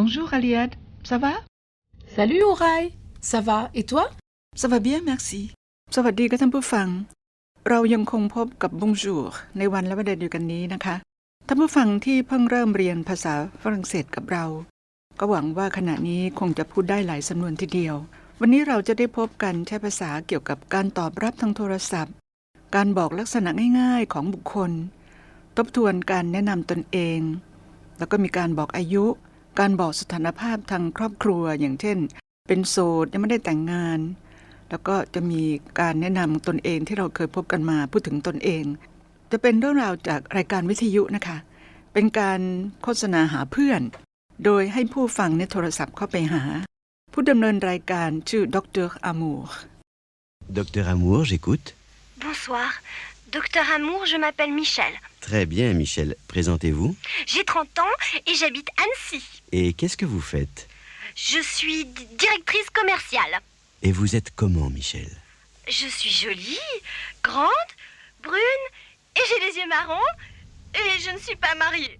Bonjour Aliade, ça va Salut Orai, ça va et toi Ça va bien merci สวัสดีค่ะท่านผู้ฟัง เรายังคงพบกับ Bonjour ในวันและวันเดือนเดียวกันนี้นะคะ ท่านผู้ฟังที่เพิ่งเริ่มเรียนภาษาฝรั่งเศสกับเรา ก็หวังว่าขณะนี้คงจะพูดได้หลายสำนวนทีเดียว วันนี้เราจะได้พบกันใช้ภาษาเกี่ยวกับการตอบรับทางโทรศัพท์ การบอกลักษณะง่ายๆของบุคคล ทบทวนการแนะนำตนเอง แล้วก็มีการบอกอายุ การบอกสถานภาพทางครอบครัวอย่างเช่น เป็นโสดยังไม่ได้แต่งงาน แล้วก็จะมีการแนะนำตนเองที่เราเคยพบกันมาพูดถึงตนเอง จะเป็นเรื่องราวจากรายการวิทยุนะคะ เป็นการโฆษณาหาเพื่อน โดยให้ผู้ฟังในยโทรศัพท์เข้าไปหา ผู้ดำเนินรายการชื่อดรอามูร์ Docteur Amour, j'écoute. Bonsoir. Docteur Amour, je m'appelle Michel. Très bien, Michel. Présentez-vous. J'ai 30 ans et j'habite Annecy. Et qu'est-ce que vous faites Je suis di- directrice commerciale. Et vous êtes comment, Michel Je suis jolie, grande, brune et j'ai les yeux marrons et je ne suis pas mariée.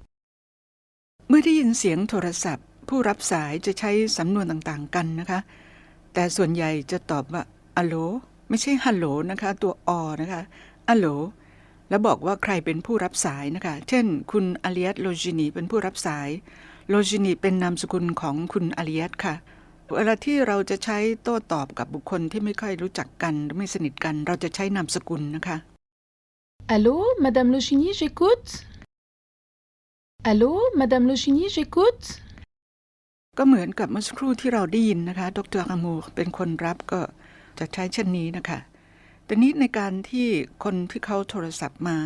เมื่อได้ยินเสียงโทรศัพท์ ผู้รับสายจะใช้สำนวนต่างๆกันนะคะ แต่ส่วนใหญ่จะตอบว่าอัลโหลไม่ใช่ฮัลโหลนะคะ ตัวอนะคะ อัลโหลแล้วบอกว่าใครเป็นผู้รับสายนะคะ เช่น คุณอาลียตโลจินีเป็นผู้รับสาย โลจินีเป็นนามสกุลของคุณอาลียตค่ะ เวลาที่เราจะใช้โต้ตอบกับบุคคลที่ไม่ค่อยรู้จักกันหรือไม่สนิทกัน เราจะใช้นามสกุลนะคะ Allô, Madame Logini, j'écoute Allô, Madame Logini, j'écoute ก็เหมือนกับเมื่อสักครู่ที่เราได้ยินนะคะ ดรอามูเป็นคนรับก็จะใช้เช่นนี้นะคะ แต่นี้ในการที่คนที่เขาโทรศัพท์มา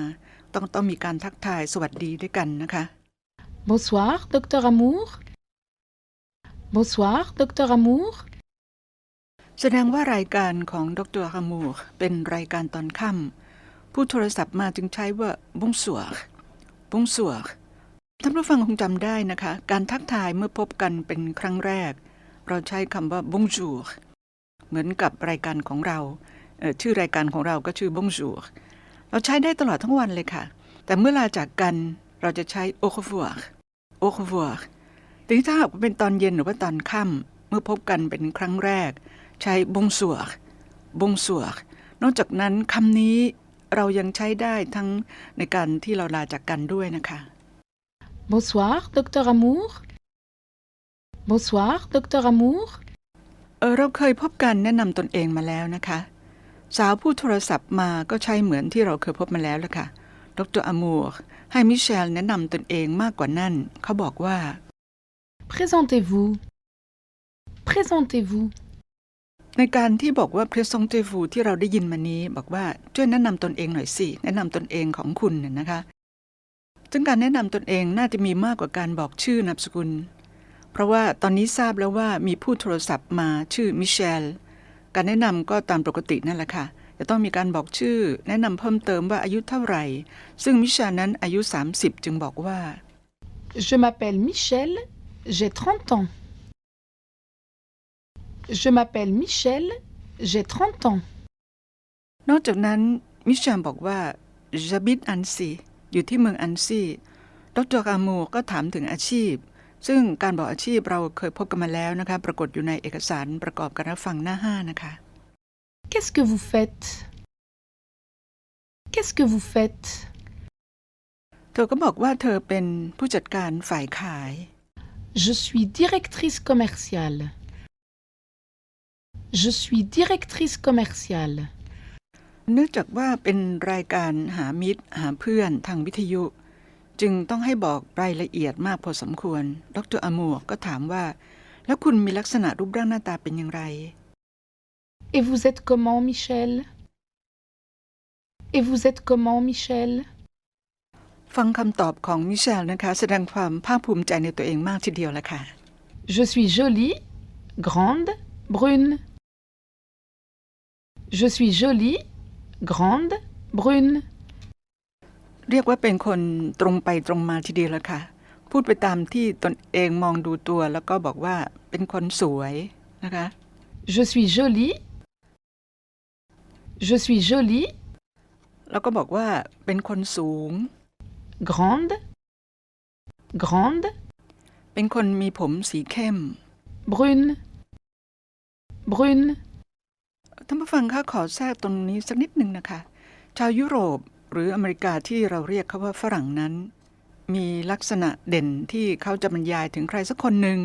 ต้องต้องมีการทักทายสวัสดีด้วยกันนะคะ Bonsoir, Docteur Amour Bonsoir, Docteur Amour แสดงว่ารายการของดรอามูเป็นรายการตอนค่ำผู้โทรศัพท์มาจึงใช้ว่าบุ้งสวกบุ้งสวกท่านผู้ฟังคงจำได้นะคะ การทักทายเมื่อพบกันเป็นครั้งแรก เราใช้คำว่าบุ้งจูเหมือนกับรายการของเราเอ่อ ชื่อรายการของเราก็ชื่อบุ้งจูเราใช้ได้ตลอดทั้งวันเลยค่ะ แต่เมื่อลาจากกันเราจะใช้โอคฟัวโอคฟัวทีนี้ถ้าหากว่าเป็นตอนเย็นหรือว่าตอนค่ำเมื่อพบกันเป็นครั้งแรก ใช้บงสวกบงสวกนอกจากนั้นคำนี้เรายังใช้ได้ทั้งในการที่เราลาจากกันด้วยนะคะ Bonsoir, Docteur Amour Bonsoir, Docteur Amour เออเราเคยพบกันแนะนำตนเองมาแล้วนะคะ สาวผู้โทรศัพท์มาก็ใช้เหมือนที่เราเคยพบมาแล้วละค่ะ ดรอามูร์ให้มิเชลแนะนำตนเองมากกว่านั้นเขาบอกว่า Présentez-vous Présentez-vous ในการที่บอกว่า présentez-vous ที่เราได้ยินมานี้ บอกว่าช่วยแนะนำตนเองหน่อยสิ แนะนำตนเองของคุณน่ะนะคะซึ่งการแนะนำตนเองน่าจะมีมากกว่าการบอกชื่อนามสกุล เพราะว่าตอนนี้ทราบแล้วว่ามีผู้โทรศัพท์มาชื่อมิเชล การแนะนำก็ตามปกตินั่นแหละค่ะ จะต้องมีการบอกชื่อ แนะนำเพิ่มเติมว่าอายุเท่าไหร่ ซึ่งมิเชลนั้นอายุ 30 จึงบอกว่า Je m'appelle Michel, j'ai 30 ans. Je m'appelle Michel, j'ai 30 ans. นอกจากนั้นมิเชลบอกว่าจาบิดอันซีอยู่ที่เมืองอันซีดรอามูก็ถามถึงอาชีพ ซึ่งการบอกอาชีพเราเคยพบกันมาแล้วนะคะ ปรากฏอยู่ในเอกสารประกอบการรับฟังหน้าห้านะคะ Qu'est-ce que vous faites Qu'est-ce que vous faites เธอก็บอกว่าเธอเป็นผู้จัดการฝ่ายขาย Je suis directrice commerciale. Je suis directrice commerciale. เนื่องจากว่าเป็นรายการหามิตรหาเพื่อนทางวิทยุ จึงต้องให้บอกรายละเอียดมากพอสมควร ดรอามูก็ถามว่า แล้วคุณมีลักษณะรูปร่างหน้าตาเป็นอย่างไร Et vous êtes comment, Michel Et vous êtes comment, Michel ฟังคำตอบของมิเชลนะคะ แสดงความภาคภูมิใจในตัวเองมากทีเดียวละค่ะ Je suis jolie, grande, brune. Je suis jolie, grande, brune. เรียกว่าเป็นคนตรงไปตรงมาทีเดียวละค่ะ พูดไปตามที่ตนเองมองดูตัว แล้วก็บอกว่าเป็นคนสวยนะคะ Je suis jolie. Je suis jolie, แล้วก็บอกว่าเป็นคนสูง grande, grande, เป็นคนมีผมสีเข้ม brune, brune. ท่านผู้ฟังคะขอแทรกตรงนี้สักนิดหนึ่งนะคะ ชาวยุโรป หรืออเมริกาที่เราเรียกเขาว่าฝรั่งนั้น มีลักษณะเด่นที่เขาจะบรรยายถึงใครสักคนหนึ่ง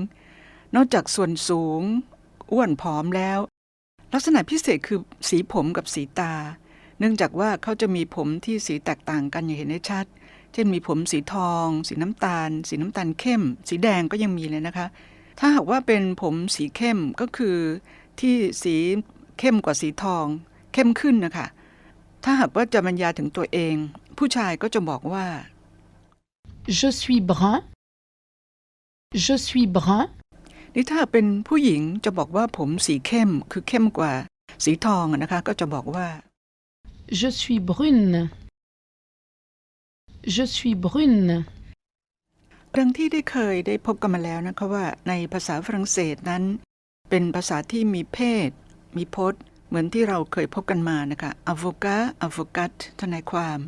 นอกจากส่วนสูง อ้วนผอมแล้ว ลักษณะพิเศษคือสีผมกับสีตา เนื่องจากว่าเขาจะมีผมที่สีแตกต่างกันอย่างเห็นได้ชัด เช่นมีผมสีทอง สีน้ำตาล สีน้ำตาลเข้ม สีแดงก็ยังมีเลยนะคะ ถ้าหากว่าเป็นผมสีเข้มก็คือที่สีเข้มกว่าสีทอง เข้มขึ้นนะคะ ถ้าหากว่าจะบรรยายถึงตัวเอง ผู้ชายก็จะบอกว่า Je suis brun. Je suis brun. นี่ถ้าเป็นผู้หญิงจะบอกว่าผมสีเข้มคือเข้มกว่า สีทองอะนะคะ ก็จะบอกว่า Je suis brune. Je suis brune. เรื่องที่ได้เคยได้พบกันมาแล้วนะคะว่าในภาษาฝรั่งเศสนั้น เป็นภาษาที่มีเพศ มีพจน์ เหมือนที่เราเคยพบกันมานะคะ avocat avocat ทนายความ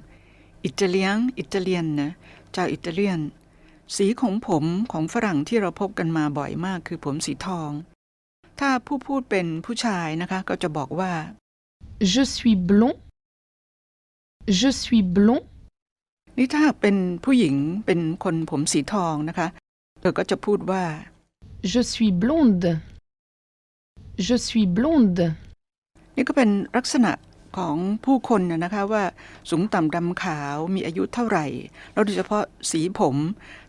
อิตาเลียนอิตาเลียนนะชาวอิตาเลียน สีของผมของฝรั่งที่เราพบกันมาบ่อยมากคือผมสีทอง ถ้าผู้พูดเป็นผู้ชายนะคะ ก็จะบอกว่า Je suis blond. Je suis blond. นี่ถ้าหากเป็นผู้หญิงเป็นคนผมสีทองนะคะเธอก็จะพูดว่า Je suis blonde. Je suis blonde. นี่ก็เป็นลักษณะของผู้คนนะนะคะว่าสูงต่ำดำขาวมีอายุเท่าไหร่ แล้วโดยเฉพาะสีผม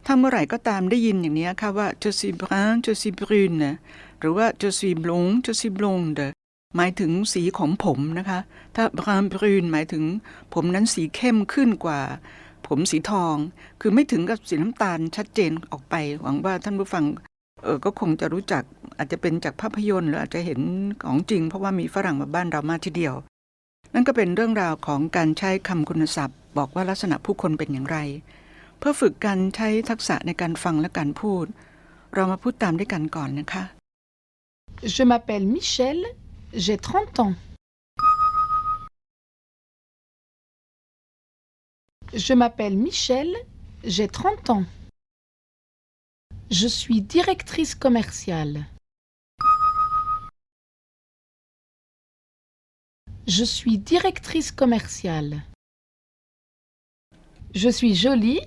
ถ้าเมื่อไหร่ก็ตามได้ยินอย่างนี้ค่ะว่า je suis brun je suis brune นะหรือว่า je suis blond je suis blonde หมายถึงสีของผมนะคะ ถ้า brun brune หมายถึงผมนั้นสีเข้มขึ้นกว่า ผมสีทอง คือไม่ถึงกับสีน้ำตาลชัดเจนออกไป หวังว่าท่านผู้ฟัง เออก็คงจะรู้จักอาจจะเป็นจากภาพยนตร์หรืออาจจะเห็นของจริง เพราะว่ามีฝรั่งมาบ้านเรามาทีเดียว นั่นก็เป็นเรื่องราวของการใช้คำคุณศัพท์ บอกว่าลักษณะผู้คนเป็นอย่างไร เพื่อฝึกการใช้ทักษะในการฟังและการพูด เรามาพูดตามด้วยกันก่อนนะคะ Je m'appelle Michel. J'ai 30 ans. Je m'appelle Michel. J'ai 30 ans. Je suis directrice commerciale. Je suis directrice commerciale. Je suis jolie,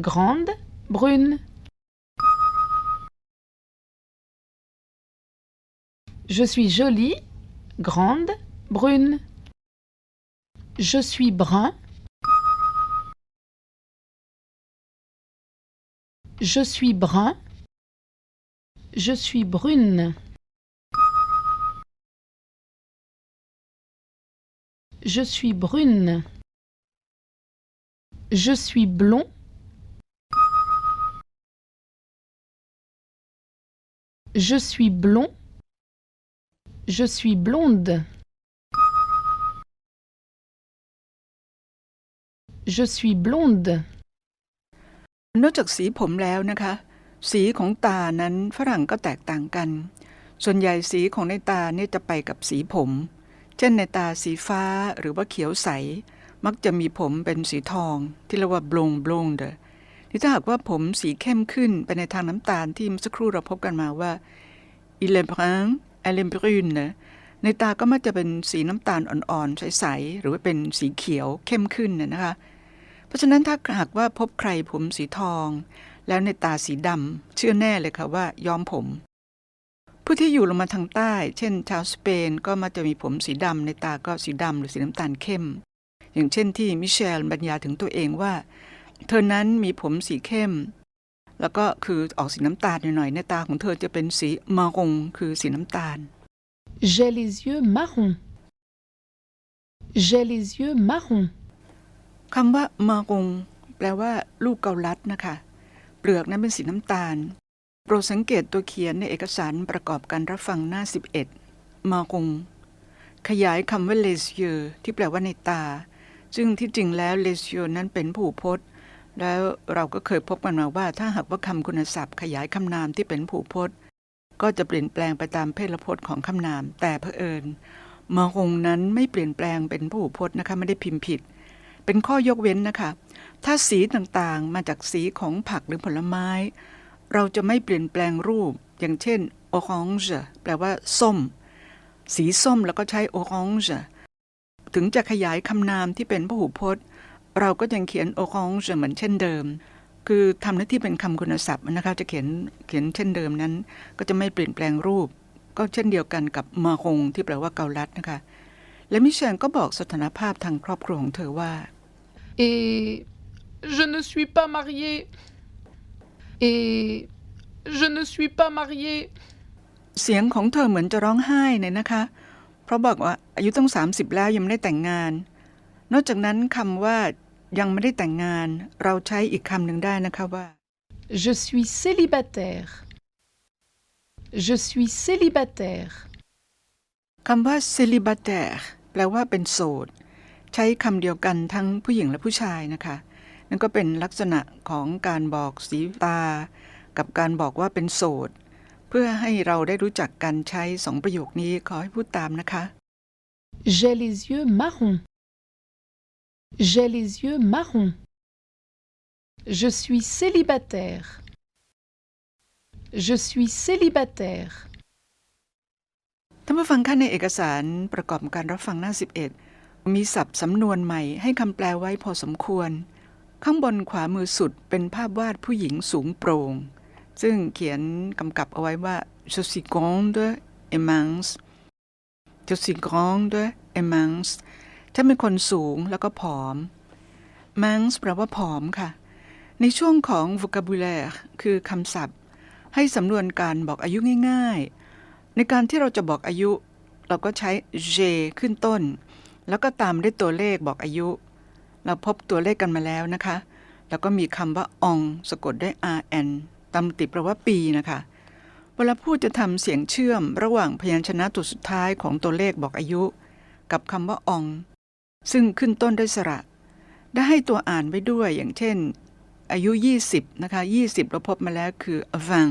grande, brune. Je suis jolie, grande, brune. Je suis brun. Je suis brun. Je suis brune. Je suis brune. Je suis blond. Je suis blond. Je suis blonde. Je suis blonde. นอกจากสีผมแล้วนะคะ สีของตานั้นฝรั่งก็แตกต่างกัน ส่วนใหญ่สีของในตาเนี่ยจะไปกับสีผม เช่นในตาสีฟ้าหรือว่าเขียวใส มักจะมีผมเป็นสีทอง ที่เรียกว่าบลงบลงเดอนี่ถ้าหากว่าผมสีเข้มขึ้นไปในทางน้ำตาลที่เมื่อสักครู่เราพบกันมาว่า il est brun elle est brune นะในตาก็มักจะเป็นสีน้ำตาลอ่อนๆใสๆหรือว่าเป็นสีเขียวเข้มขึ้นนะนะคะ ราะฉะนั้นถ้าหากว่าพบใครผมสีทอง แล้วในตาสีดำเชื่อแน่เลยค่ะว่าย้อมผม ผู้ที่อยู่ลงมาทางใต้ เช่น ชาวสเปนก็มักจะมีผมสีดำในตาก็สีดำหรือสีน้ำตาลเข้ม อย่างเช่นที่มิเชลบรรยายถึงตัวเองว่า เธอนั้นมีผมสีเข้ม แล้วก็คือออกสีน้ำตาลหน่อยๆในตาของเธอจะเป็นสีมารงคือสีน้ำตาล J'ai les yeux marrons. J'ai les yeux marrons. คำว่ามารงแปลว่า ลูกเกาลัดนะคะ เปลือกนั้นเป็นสีน้ำตาล โปรดสังเกตตัวเขียนในเอกสารประกอบการรับฟังหน้า 11 มากง ขยายคำว่า les yeux ที่แปลว่าในตา ซึ่งที่จริงแล้ว les yeux นั้นเป็นผูพจน์ แล้วเราก็เคยพบกันมาว่า ถ้าหากว่าคำคุณศัพท์ ขยายคำนามที่เป็นผูพจน์ ก็จะเปลี่ยนแปลงไปตามเพศพจน์ของคำนาม แต่เผอิญมากงนั้นไม่เปลี่ยนแปลงเป็นผูพจน์นะคะไม่ได้พิมพ์ผิดเเป็นข้อยกเว้นนะคะ ถ้าสีต่างๆมาจากสีของผักหรือผลไม้ เราจะไม่เปลี่ยนแปลงรูป อย่างเช่น orange แปลว่า ส้ม สีส้มแล้วก็ใช้ orange ถึงจะขยายคำนามที่เป็นพหูพจน์ เราก็ยังเขียน orange เหมือนเช่นเดิม คือทำหน้าที่เป็นคำคุณศัพท์นะคะจะเขียนเขียนเช่นเดิมนั้น ก็จะไม่เปลี่ยนแปลงรูป ก็เช่นเดียวกันกับมาคงที่แปลว่าเกาลัดนะคะและมิเชลก็บอกสถานภาพทางครอบครัวของเธอว่า Et je ne suis pas mariée. Et je ne suis pas mariée. เสียงของเธอเหมือนจะร้องไห้เนี่ยนะคะ เพราะบอกว่าอายุต้อง30 แล้วยังไม่ได้แต่งงาน นอกจากนั้นคำว่ายังไม่ได้แต่งงาน เราใช้อีกคำหนึ่งได้นะคะว่า Je suis célibataire. Je suis célibataire. คำว่า célibataire แปลว่าเป็นโสด ใช้คำเดียวกันทั้งผู้หญิงและผู้ชายนะคะ นั่นก็เป็นลักษณะของการบอกสีตา กับการบอกว่าเป็นโสด เพื่อให้เราได้รู้จักกันใช้สองประโยคนี้ขอให้พูดตามนะคะ J'ai les yeux marrons. J'ai les yeux marrons. Je suis célibataire. Je suis célibataire. ท่านผู้ฟังคะในเอกสารประกอบการรับฟังหน้า 11 มีศัพท์สำนวนใหม่ให้คำแปลไว้พอสมควร ข้างบนขวามือสุดเป็นภาพวาดผู้หญิงสูงโปร่ง ซึ่งเขียนกำกับเอาไว้ว่า je suis grande et mince je suis grande et mince ฉันเป็นคนสูงแล้วก็ผอม mince แปลว่าผอมค่ะ ในช่วงของ vocabulaire คือคำศัพท์ ให้สำนวนการบอกอายุง่ายๆ ในการที่เราจะบอกอายุ เราก็ใช้ j ขึ้นต้น แล้วก็ตามด้วยตัวเลขบอกอายุ เราพบตัวเลขกันมาแล้วนะคะ แล้วก็มีคำว่าองสะกดด้วย rn ตามติแปลว่าปีนะคะ เวลาพูดจะทำเสียงเชื่อมระหว่างพยัญชนะตัวสุดท้ายของตัวเลขบอกอายุ กับคำว่าอง ซึ่งขึ้นต้นด้วยสระ ได้ให้ตัวอ่านไว้ด้วยอย่างเช่น อายุ 20 นะคะ 20 เราพบมาแล้วคือวัง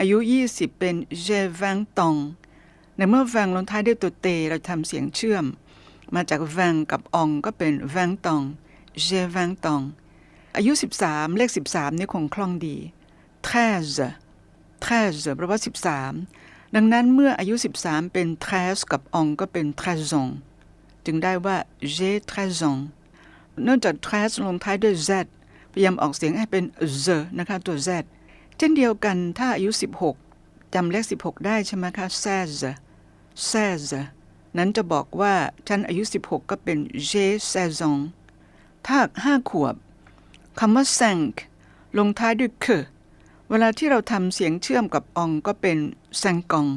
อายุ 20 เป็น je vingt ans ในเมื่อ vingt ลงท้ายด้วยตัวเตเราทำเสียงเชื่อม มาจาก vingt กับองก็เป็น vingt ans je vingt ans อายุ 13 เลข 13 นี่คงคล่องดี treize treize แปลว่า 13 ดังนั้นเมื่ออายุ 13 เป็น treize กับองก็เป็น treize ans จึงได้ว่า j'ai treize ans เนื่องจาก treize ลงท้ายด้วย z พยายามออกเสียงให้เป็น z นะคะตัว z เช่นเดียวกันถ้าอายุ 16จำเลข 16 ได้ใช่ไหมคะ seize seize นั้นจะบอกว่าฉันอายุ 16 ก็เป็น j'ai seize ans ถ้าห้าขวบคำว่า cinq ลงท้ายด้วย que เวลาที่เราทำเสียงเชื่อมกับองก็เป็น cinq ans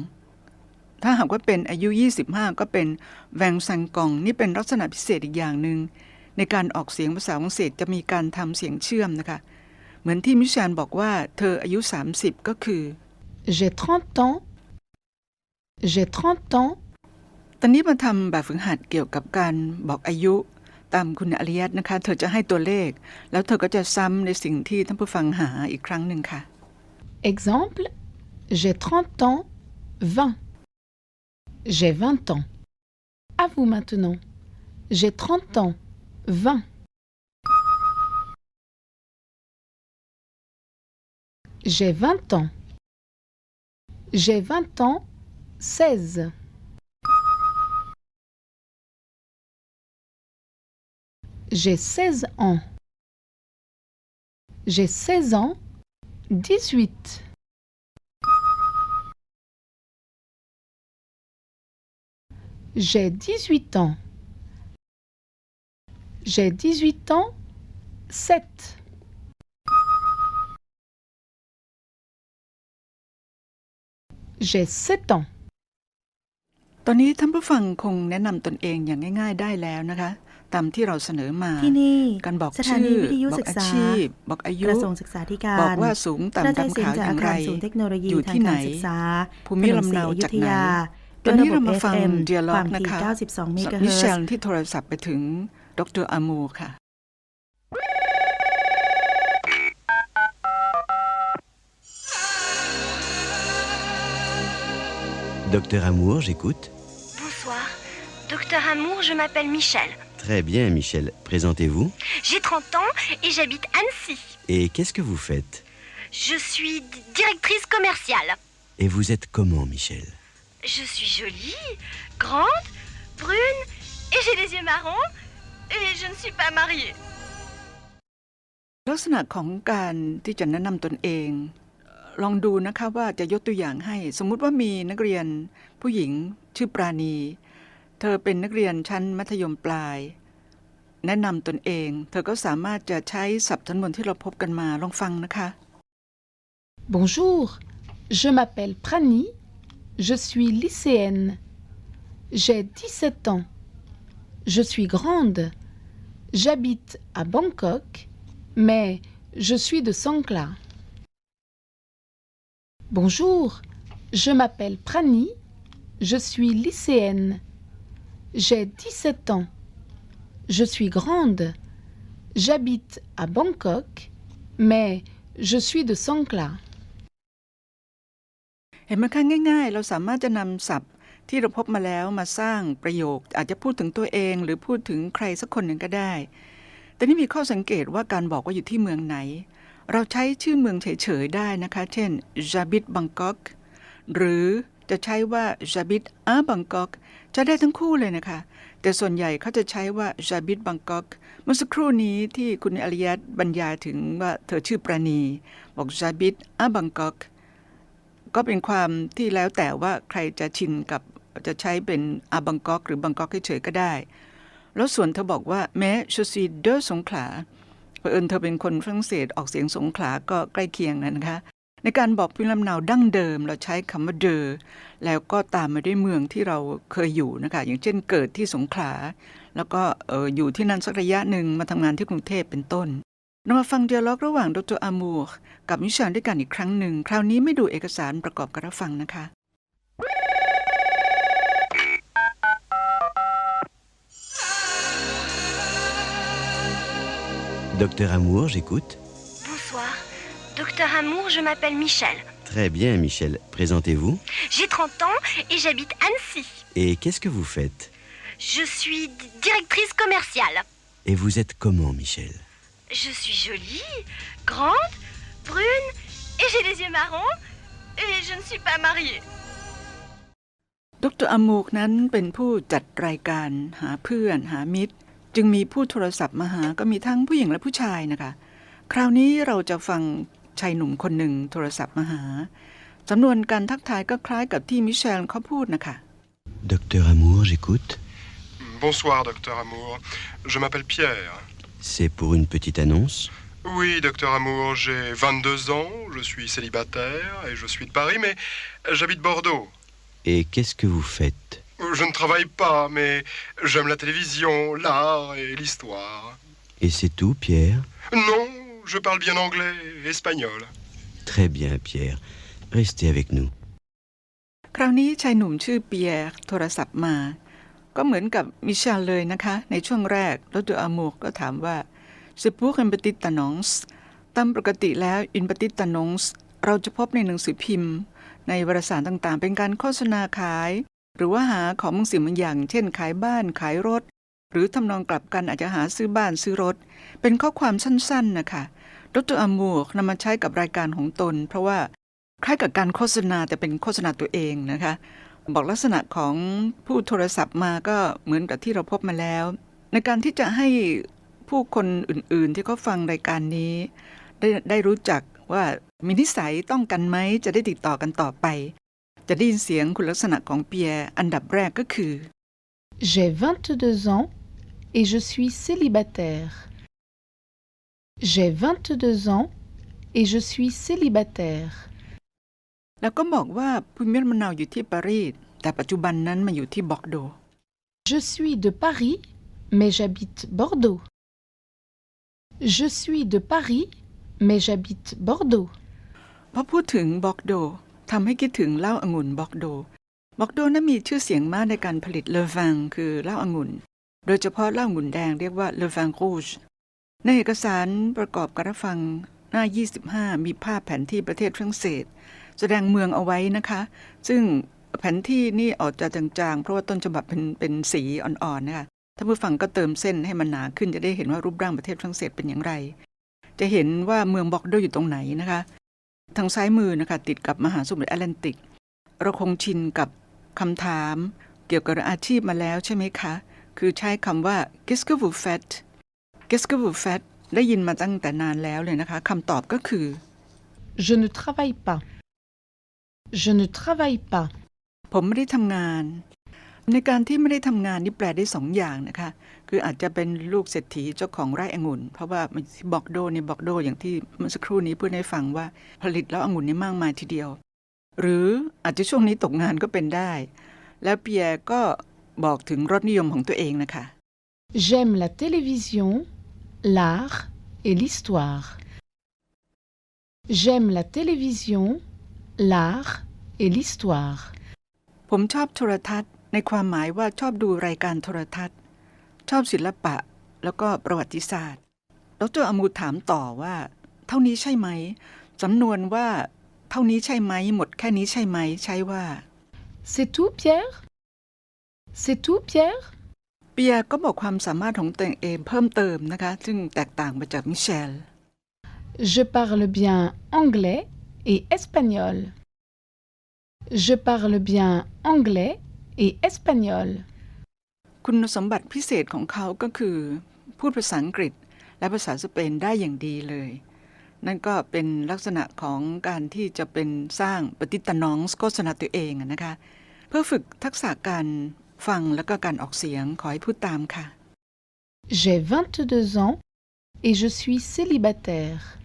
ถ้าหากว่าเป็นอายุ 25 ก็เป็น vingt cinq ans นี่เป็นลักษณะพิเศษอีกอย่างหนึ่งในการออกเสียงภาษาฝรั่งเศสจะมีการทำเสียงเชื่อมนะคะ เหมือนที่มิชานบอกว่าเธออายุ 30 ก็คือ J'ai 30 ans. J'ai 30 ans. ตอนนี้มาทำแบบฝึกหัดเกี่ยวกับการบอกอายุตามคุณอริยัตนะคะ เธอจะให้ตัวเลข แล้วเธอก็จะซ้ำในสิ่งที่ท่านผู้ฟังหาอีกครั้งหนึ่งค่ะ Exemple, j'ai 30 ans, 20. J'ai 20 ans. À vous maintenant. J'ai 30 ans, 20. J'ai 20 ans. J'ai 20 ans, 16. J'ai 16 ans. J'ai 16 ans, 18. J'ai 18 ans. J'ai 18 ans, 7. J'ai 7 ans. ตอนนี้ท่านผู้ฟังคงแนะนำตนเองอย่างง่าย ๆ ได้แล้วนะคะ ตามที่เราเสนอมาที่นี่การบอกสถานีชื่อวิทยุบอศึกกอาษาชีพบอกอายุกระทรวงศึกษาธิการบอกว่าสูงกระต่ำจายเสีดำยงขาวอย่าจากอางไรคารศูนย์เทคโนโลยีอยู่ทาที่งไหนการศึกษาภูมิลำเนาถนนศรีอยุจากธไหนยาตอนนี้เรามาฟัง FM เดียล็คอวากมนะถี่คะ92เมจากกะเฮิมิรเชตลซ์ที่โทรศัพท์ไปถึงดรอามูค่ะ Docteur Amour, j'écoute. Bonsoir. Docteur Amour, je m'appelle Michel. Très bien, Michel. Présentez-vous. J'ai 30 ans et j'habite Annecy. Et qu'est-ce que vous faites Je suis d- directrice commerciale. Et vous êtes comment, Michel Je suis jolie, grande, brune et j'ai les yeux marrons et je ne suis pas mariée. ลักษณะของการที่จะแนะนำตนเอง ลองดูนะคะว่าจะยกตัวอย่างให้ สมมุติว่ามีนักเรียนผู้หญิงชื่อปราณี เธอเป็นนักเรียนชั้นมัธยมปลาย แนะนำตนเอง เธอก็สามารถจะใช้ศัพท์ทั้งหมดที่เราพบกันมาลองฟังนะคะ Bonjour, je m'appelle Prani, je suis lycéenne. J'ai 17 ans. Je suis grande. J'habite à Bangkok, mais je suis de Sangla. Bonjour, je m'appelle Prani, je suis lycéenne. J'ai 17 ans. Je suis grande. J'habite à Bangkok, mais je suis de Sangla. เห็นไหมคะง่าย ๆ เราสามารถจะนำศัพท์ที่เราพบมาแล้วมาสร้างประโยค อาจจะพูดถึงตัวเอง หรือพูดถึงใครสักคนหนึ่งก็ได้ แต่นี่มีข้อสังเกตว่าการบอกว่าอยู่ที่เมืองไหน เราใช้ชื่อเมืองเฉย ๆ ได้นะคะ เช่น Jabit Bangkok หรือจะใช้ว่า Jabit a Bangkok จะได้ทั้งคู่เลยนะคะ แต่ส่วนใหญ่เขาจะใช้ว่า Jabit Bangkok เมื่อสักครู่นี้ที่คุณอริยัตบรรยายถึงว่าเธอชื่อปราณีบอก Jabit a Bangkok ก็เป็นความที่แล้วแต่ว่าใครจะชินกับจะใช้เป็นอาบังกอกหรือบังกอกเฉยๆก็ได้ แล้วส่วนเธอบอกว่าแม้ชูซีเดอสงขลาเผอิญเธอเป็นคนฝรั่งเศสออกเสียงสงขลาก็ใกล้เคียงกันนะคะ ในการบอกพิมพ์ลำเนาดั้งเดิมเราใช้คำว่าเดอแล้วก็ตามมาด้วยเมืองที่เราเคยอยู่นะคะอย่างเช่นเกิดที่สงขลา แล้วก็อออยู่ที่นั่นสักระยะหนึ่งมาทำงานที่กรุงเทพเป็นต้นเรามาฟังเดียล็อกระหว่างดรอามูร์กับมิชานด้วยกันอีกครั้งหนึ่ง คราวนี้ไม่ดูเอกสารประกอบการรับฟังนะคะ Docteur Amour, j'écoute. Bonsoir. Docteur Amour, je m'appelle Michel. Très bien, Michel. Présentez-vous. J'ai 30 ans et j'habite Annecy. Et qu'est-ce que vous faites Je suis d- directrice commerciale. Et vous êtes comment, Michel Je suis jolie, grande, brune et j'ai les yeux marrons et je ne suis pas mariée. ดรอามูกนั้นเป็นผู้จัดรายการหาเพื่อนหามิตร จึงมีผู้โทรศัพท์มาหาก็มีทั้งผู้หญิงและผู้ชายนะคะ คราวนี้เราจะฟัง ชายหนุ่มคนหนึ่งโทรศัพท์มาหาสำนวนการทักทายก็คล้ายกับที่มิเชลเขาพูดนะคะ Docteur Amour, j'écoute. Bonsoir, docteur Amour. Je m'appelle Pierre. C'est pour une petite annonce Oui, docteur Amour, j'ai 22 ans, je suis célibataire et je suis de Paris, mais j'habite Bordeaux. Et qu'est-ce que vous faites Je ne travaille pas, mais j'aime la télévision, l'art et l'histoire. Et c'est tout, Pierre Non, je parle bien anglais et espagnol. Très bien, Pierre. Restez avec nous. คราวนี้ชายหนุ่มชื่อเปียร์โทรศัพท์มา ก็เหมือนกับมิเชลเลยนะคะ ในช่วงแรกดรอามูกก็ถามว่า s e pour une petite annonce ตามปกติแล้ว une petite annonce เราจะพบในหนังสือพิมพ์ ในวารสารต่างๆ เป็นการโฆษณาขาย หรือว่าหาของบางสิ่งบางอย่าง เช่นขายบ้านขายรถ หรือทำนองกลับกันอาจจะหาซื้อบ้านซื้อรถ เป็นข้อความสั้นๆนะคะ ดรอามูกนำมาใช้กับรายการของตน เพราะว่าคล้ายกับการโฆษณาแต่เป็นโฆษณาตัวเองนะคะ บอกลักษณะของผู้โทรศัพท์มาก็เหมือนกับที่เราพบมาแล้ว ในการที่จะให้ผู้คนอื่นๆ ที่เขาฟังรายการนี้ ได้ได้รู้จักว่ามีนิสัยต้องกันไหมจะได้ติดต่อกันต่อไป จะได้ยินเสียงคุณลักษณะของเปียอันดับแรกก็คือ J'ai 22 ans et je suis célibataire. J'ai 22 ans et je suis célibataire. แล้วก็บอกว่าภูมิลำเนาอยู่ที่ปารีสแต่ปัจจุบันนั้นมาอยู่ที่บอกโด Je suis de Paris, mais j'habite Bordeaux. Je suis de Paris, mais j'habite Bordeaux. พอพูดถึงบอกโดทำให้คิดถึงเหล้าองุ่นบอกโด บอกโดนั้นมีชื่อเสียงมากในการผลิตเลวังคือเหล้าองุ่น โดยเฉพาะเหล้าองุ่นแดงเรียกว่าเลวังรูช ในเอกสารประกอบการฟังหน้า 25 มีภาพแผนที่ประเทศฝรั่งเศส แสดงเมืองเอาไว้นะคะ ซึ่งแผนที่นี่ออกจะจางๆ เพราะว่าต้นฉบับเป็นเป็นสีอ่อนๆนะคะท่านผู้ฟังก็เติมเส้นให้มันหนาขึ้นจะได้เห็นว่ารูปร่างประเทศฝรั่งเศสเป็นอย่างไร จะเห็นว่าเมืองบอกโดอยู่ตรงไหนนะคะ ทางซ้ายมือนะคะติดกับมหาสมุทรแอตแลนติก เราคงชินกับคำถาม เกี่ยวกับอาชีพมาแล้วใช่ไหมคะ คือใช้คำว่า qu'est-ce que vous faites qu'est-ce que vous faites ได้ยินมาตั้งแต่นานแล้วเลยนะคะคำตอบก็คือ Je ne travaille pas. Je ne travaille pas. ผมไม่ได้ทำงาน ในการที่ไม่ได้ทำงานนี่แปลได้สองอย่างนะคะ คืออาจจะเป็นลูกเศรษฐีเจ้าของไร่องุ่น เพราะว่ามันที่บอกโดเนี่ยบอกโดอย่างที่เมื่อสักครู่นี้พูดให้ฟังว่าผลิตแล้วองุ่นนี่มากมายทีเดียว หรืออาจจะช่วงนี้ตกงานก็เป็นได้ แล้วเปียร์ก็บอกถึงรสนิยมของตัวเองนะคะ J'aime la télévision, l'art et l'histoire. J'aime la télévision, l'art et l'histoire. ผมชอบโทรทัศน์ในความหมายว่าชอบดูรายการโทรทัศน์ ชอบศิลปะแล้วก็ประวัติศาสตร์ดรอมูถามต่อว่า เท่านี้ใช่ไหมสำนวนว่า เท่านี้ใช่ไหม หมดแค่นี้ใช่ไหม ใช้ว่า C'est tout, Pierre C'est tout, Pierre เปียร์ก็บอกความสามารถของตัวเองเพิ่มเติมนะคะซึ่งแตกต่างไปจากมิเชล Je parle bien anglais et espagnol. Je parle bien anglais et espagnol. คุณสมบัติพิเศษของเขาก็คือ พูดภาษาอังกฤษและภาษาสเปนได้อย่างดีเลย นั่นก็เป็นลักษณะของการที่จะเป็นสร้างปฏิตานองโฆษณาตัวเองอะนะคะ เพื่อฝึกทักษะการ ฟังแล้วก็การออกเสียงขอให้พูดตามค่ะ J'ai 22 ans et je suis célibataire.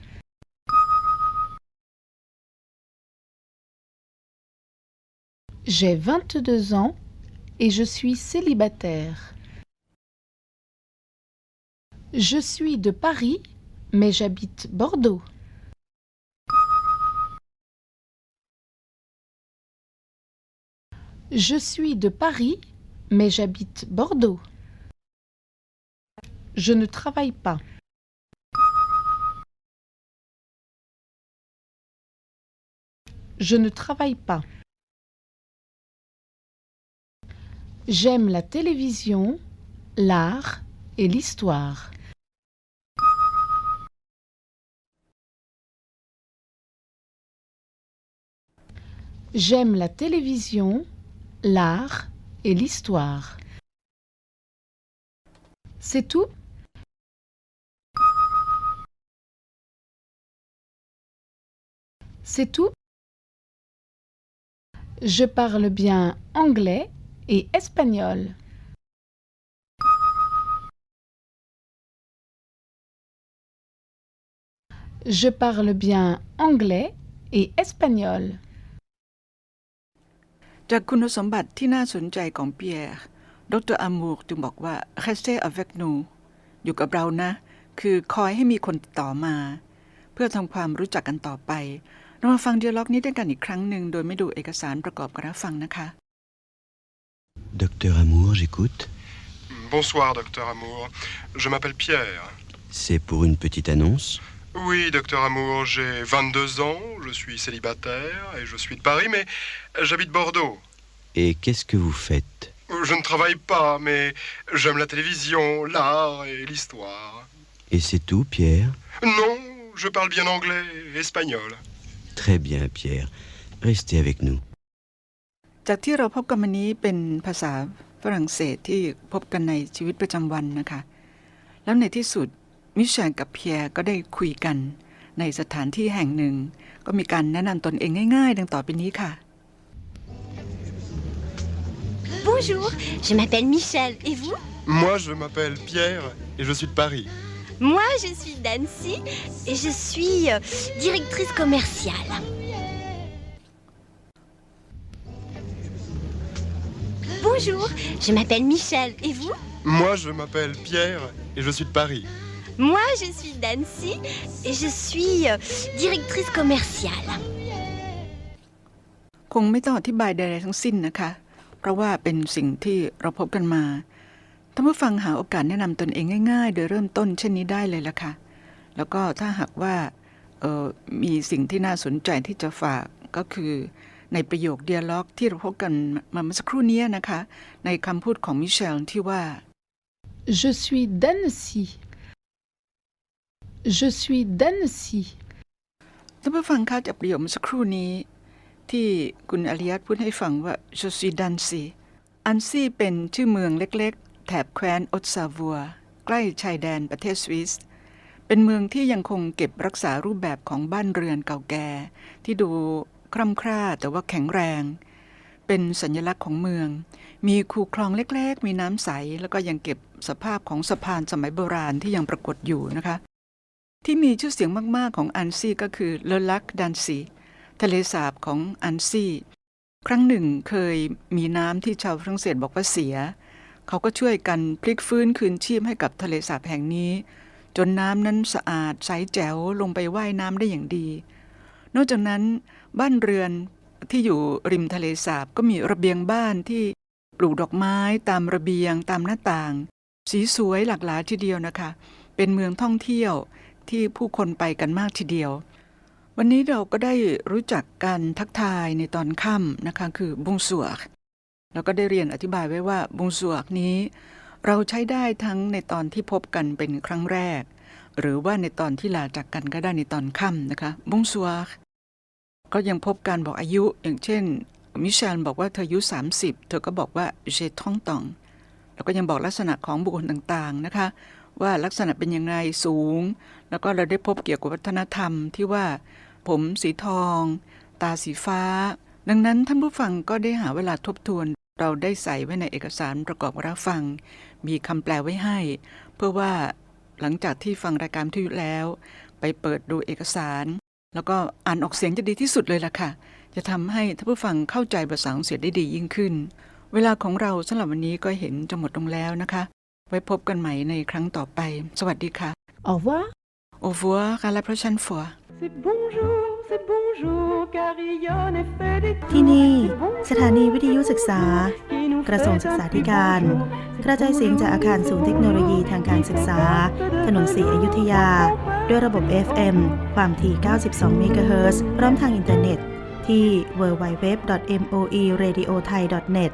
J'ai 22 ans et je suis célibataire. Je suis de Paris, mais j'habite Bordeaux. Je suis de Paris, mais j'habite Bordeaux. Je ne travaille pas. Je ne travaille pas. J'aime la télévision, l'art et l'histoire. J'aime la télévision, l'art et l'histoire. C'est tout? C'est tout? Je parle bien anglais et espagnol. Je parle bien anglais et espagnol. จากคุณสมบัติที่น่าสนใจของเปียร์ดรอามูร์จึงบอกว่า restez avec nous อยู่กับเรานะ คือคอยให้มีคนติดต่อมา เพื่อทำความรู้จักกันต่อไป เรามาฟังเดียล็อกนี้ด้วยกันอีกครั้งหนึ่งโดยไม่ดูเอกสารประกอบการรับฟังนะคะ Docteur Amour, j'écoute. Bonsoir, docteur Amour. Je m'appelle Pierre. C'est pour une petite annonce Oui, docteur Amour, j'ai 22 ans, je suis célibataire et je suis de Paris, mais j'habite Bordeaux. Et qu'est-ce que vous faites Je ne travaille pas, mais j'aime la télévision, l'art et l'histoire. Et c'est tout, Pierre Non, je parle bien anglais et espagnol. Très bien, Pierre. Restez avec nous. จากที่เราพบกันวันนี้เป็นภาษาฝรั่งเศสที่พบกันในชีวิตประจำวันนะคะ แล้วในที่สุด มิเชลกับเพียร์ก็ได้คุยกันในสถานที่แห่งหนึ่ง ก็มีการแนะนำตนเองง่ายๆ ดังต่อไปนี้ค่ะ Bonjour, je m'appelle Michel. Et vous Moi, je m'appelle Pierre et je suis de Paris. Moi, je suis Nancy et je suis euh, directrice commerciale. Bonjour, je m'appelle Michel. Et vous Moi, je m'appelle Pierre et je suis de Paris. Moi, je suis Nancy et je suis euh, directrice commerciale. คงไม่ต้องอธิบายใดๆทั้งสิ้นนะคะ เพราะว่าเป็นสิ่งที่เราพบกันมา ท่านผู้ฟังหาโอกาสแนะนำตนเองง่ายๆ โดยเริ่มต้นเช่นนี้ได้เลยละค่ะ แล้วก็ถ้าหากว่าเอ่อมีสิ่งที่น่าสนใจที่จะฝากก็คือ ในประโยคเดียล็อกที่เราพบกันมาเมื่อสักครู่นี้นะคะ ในคำพูดของมิเชลที่ว่า Je suis d'Annecy. Je suis d'Annecy. ท่านผู้ฟังคะจากประโยคเมื่อสักครู่นี้ ที่คุณอริยัตพูดให้ฟังว่า je suis d'Annecy อันซี่เป็นชื่อเมืองเล็กๆ แถบแคว้นออตซาวัว ใกล้ชายแดนประเทศสวิส เป็นเมืองที่ยังคงเก็บรักษารูปแบบของบ้านเรือนเก่าแก่ ที่ดูคร่ำคร่าแต่ว่าแข็งแรง เป็นสัญลักษณ์ของเมือง มีคูคลองเล็กๆ มีน้ำใส แล้วก็ยังเก็บสภาพของสะพานสมัยโบราณที่ยังปรากฏอยู่นะคะ ที่มีชื่อเสียงมาก ๆ ของอันซี่ก็คือเลลักดันซีทะเลสาบของอันซี่ ครั้งหนึ่งเคยมีน้ำที่ชาวฝรั่งเศสบอกว่าเสีย เขาก็ช่วยกันพลิกฟื้นคืนชีพให้กับทะเลสาบแห่งนี้ จนน้ำนั้นสะอาดใสแจ๋วลงไปว่ายน้ำได้อย่างดี นอกจากนั้นบ้านเรือนที่อยู่ริมทะเลสาบก็มีระเบียงบ้านที่ปลูกดอกไม้ตามระเบียงตามหน้าต่าง สีสวยหลากหลายทีเดียวนะคะ เป็นเมืองท่องเที่ยว ที่ผู้คนไปกันมากทีเดียว วันนี้เราก็ได้รู้จักการทักทายในตอนค่ำนะคะคือบุงสวกแล้วก็ได้เรียนอธิบายไว้ว่าบุงสวกนี้ เราใช้ได้ทั้งในตอนที่พบกันเป็นครั้งแรก หรือว่าในตอนที่ลาจากกันก็ได้ในตอนค่ำนะคะบุงสวกก็ยังพบการบอกอายุอย่างเช่น มิเชลบอกว่าเธออายุ 30 เธอก็บอกว่าเจท่องตองแล้วก็ยังบอกลักษณะของบุคคลต่างๆนะคะ ว่าลักษณะเป็นยังไงสูง แล้วก็เราได้พบเกี่ยวกับวัฒนธรรมที่ว่าผมสีทอง ตาสีฟ้า ดังนั้นท่านผู้ฟังก็ได้หาเวลาทบทวน เราได้ใส่ไว้ในเอกสารประกอบรับฟัง มีคำแปลไว้ให้ เพื่อว่าหลังจากที่ฟังรายการวิทยุแล้ว ไปเปิดดูเอกสาร แล้วก็อ่านออกเสียงจะดีที่สุดเลยล่ะค่ะ จะทำให้ท่านผู้ฟังเข้าใจภาษาของเสียได้ดียิ่งขึ้น เวลาของเราสำหรับวันนี้ก็เห็นจะหมดลงแล้วนะคะ ไว้พบกันใหม่ในครั้งต่อไป สวัสดีค่ะ Au revoir. Au revoir à la prochaine fois C'est bonjour, c'est bonjour, carillonne et fait des ที่นี่ tours. สถานีวิทยุศึกษา qui nous กระทรวง fait ศึกษา un ธิ plus การ bonjour. กระจายเสียงจากอาคารศูนย์เทคโนโลยีทางการศึกษา ถนนสีอยุธยา ด้วยระบบ FM ความถี่ 92 เมกะเฮิรตซ์พร้อมทางอินเทอร์เน็ตที่ www.moeradiothai.net